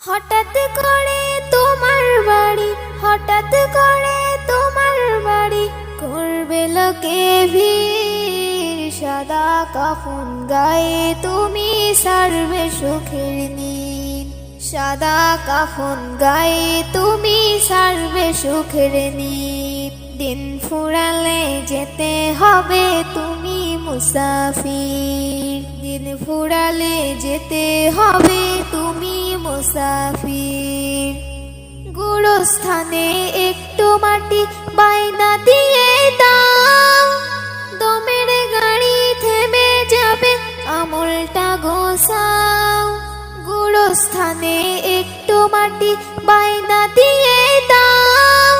হঠাৎ করে তোমার বাড়ি, হঠাৎ করে তোমার বাড়ি, করবে লোকে ভিড়। সাদা কাফন গায়ে তুমি সারবে সুখের নীল। সাদা কাফন গায়ে তুমি সারবে সুখের নীল দিন ফুরালে যেতে হবে তুমি মুসাফির। দিন ফুরালে যেতে হবে তুমি মুসাফির। গুরুস্থানে একটু মাটি বাইনা দিয়ে দাও। গুরুস্থানে একটু মাটি বাইনা দিয়ে দাও।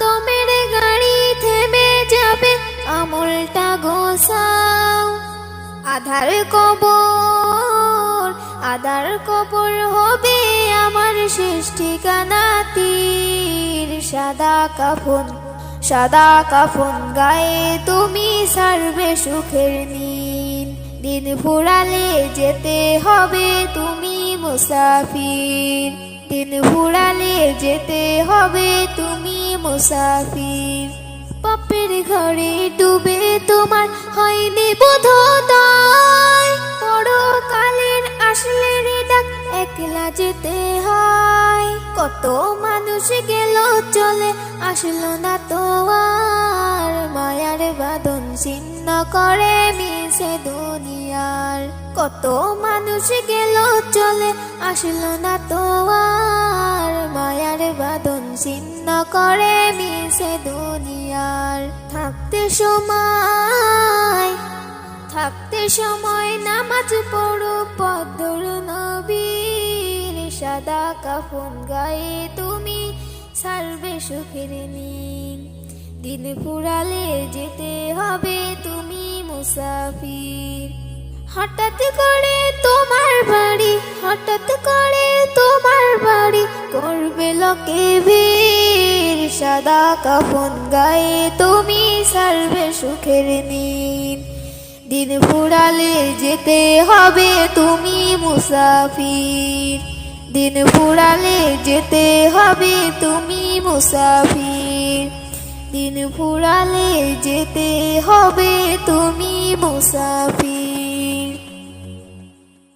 দমের গাড়ি থেমে যাবে, আমলটা গোসাও আধার কবর আধার কবর হবে আমার শেষ ঠিকানা তীর সাদা কাফন সাদা কাফন গায়ে তুমি সারবে সুখের নীল। দিন ফুরালে যেতে হবে তুমি মুসাফির। দিন ফুরালে যেতে হবে তুমি মুসাফির। পাপের ঘরে ডুবে তোমার হয়নি বোধতাই বড় কালের আসলে ডাক একলা যেতে হয়। কত মানুষ গেল, চলে আসলো না তো আর। মায়ার বাঁধন ছিন্ন করে মিশে দুনিয়ার। কত মানুষ গেল, চলে আসলো না তো আর। মায়ার বাঁধন ছিন্ন করে মিশে দুনিয়ার। থাকতে সময় থাকতে সময় নামাজ পড়ো পদ্মর নবীর সাদা কাফন গায়ে তুমি সার্বে সুখের নীল। দিন ফুরালে যেতে হবে তুমি মুসাফির। হঠাৎ করে তোমার বাড়ি, হঠাৎ করে তোমার বাড়ি করবে লোকে ভিড়। সাদা কাফন গায়ে তুমি সারবে সুখের নীল দিন ফুরালে যেতে হবে তুমি মুসাফির। দিন ফুরালে যেতে হবে তুমি মুসাফির। দিন ফুরালে যেতে হবে তুমি মুসাফির।